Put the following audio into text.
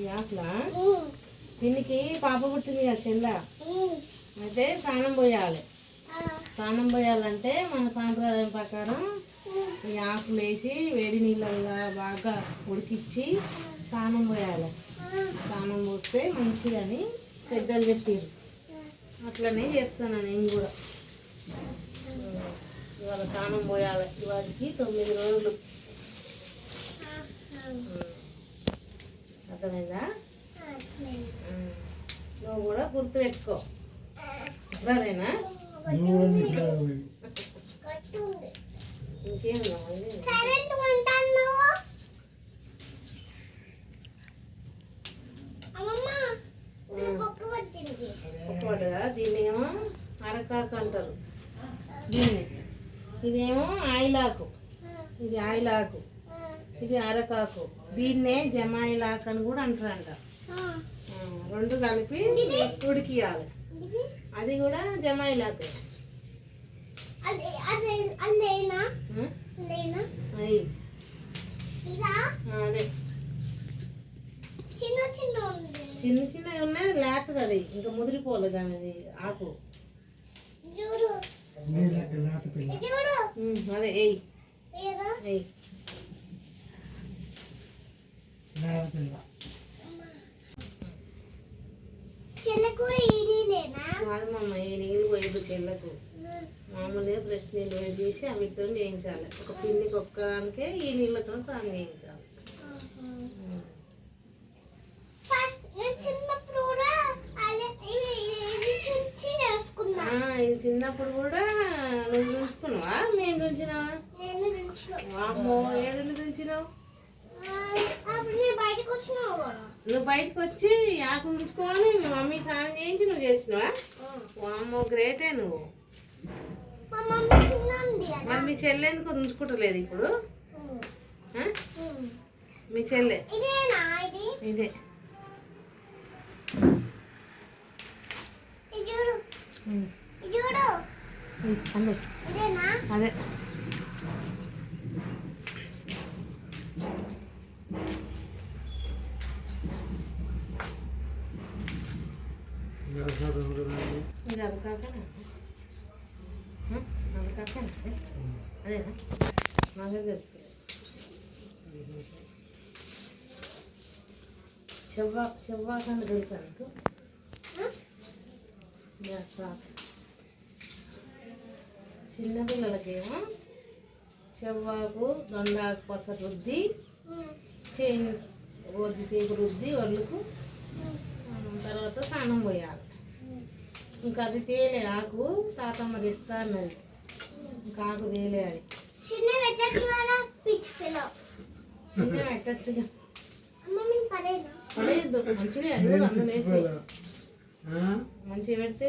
ఈ ఆకులా? దీనికి పాప పుట్టింది కదా చెల్ల. అయితే స్నానం పోయాలి. స్నానం పోయాలంటే మన సాంప్రదాయం ప్రకారం ఈ ఆకులు వేసి వేడి నీళ్ళల్లో బాగా ఉడికిచ్చి స్నానం పోయాలి. స్నానం పోస్తే మంచిదని పెద్దలు చెప్పారు అట్లనే చేస్తాను నేను కూడా. ఇవాళ స్నానం పోయాలి. ఇవాటికి తొమ్మిది రోజులు. అర్థమైందా. నువ్వు కూడా గుర్తు పెట్టుకో సరేనా. ఇంకేం కావాలి ఒక్కటిగా దీన్ని ఏమో అరకాకు అంటారు. దీన్ని. ఇదేమో ఆయిలాకు. ఇది ఆయిలాకు. ఇది అరకాకు. దీన్నే జమాయిలాకు అని కూడా అంటారంట. ఆ, రెండు కలిపి ఉడికియాలి. అది కూడా జమాయిలాకు. చిన్న చిన్న ఉంది. చిన్న చిన్నవి ఉన్నాయి లేతది అది. ఇంకా ముదిరిపోలేదు అనేది ఆకు. అదే ఎయ్ చెల్లకు. మామూలుగా ఫ్రెష్ నీళ్ళు వేడి చేసి అవిటితో చేయించాలి. ఒక పిండికి ఒక్కదానికే ఈ నీళ్ళతో స్నానం చేయించాలి. చిన్నప్పుడు కూడా ఇది చిన్నప్పుడు నువ్వు దుంచుకున్నావా మేము దుంచినావా వామ్మో ఏడు దుంచినావు అప్పుడు నేను బయటకు వచ్చినావు కూడా నువ్వు బయటకు వచ్చి ఆకు ఉంచుకొని మీ మమ్మీ స్నానం చేయించి నువ్వు చేసినావా? వామ్మో గ్రేటే నువ్వు. మరి మీ చెల్లె ఎందుకు ఉంచుకుంటలేదు ఇప్పుడు. మీ చెల్లె. ఇది అదే. ఇదేనా అదే వ్యవసాయం కూడా ఇది అది కాక అది కాక అదేనా నాకే తెలుస్తుంది చెవ్వా చెవ్వాకని తెలుసా నీకు చేస్తాక చిన్నపిల్లలకేమో చెవ్వాకు దొండాకు పస రుద్ది ఉమ్. చేయి కొద్దిసేపు రుద్ది ఒళ్ళుకు తర్వాత స్నానం పోయాలి. ఇంకా అది తేలే ఆకు తాతమ్మ తెస్తా అన్నది. ఇంకా ఆకు తేలే అది. చిన్న పెట్టచ్చు కదా పిచ్ ఫిలో చిన్న పెట్టచ్చుగా అమ్మ మీ పదేనా పడేయద్దు మంచిగా అది కూడా అందులో? మంచిగా పెడితే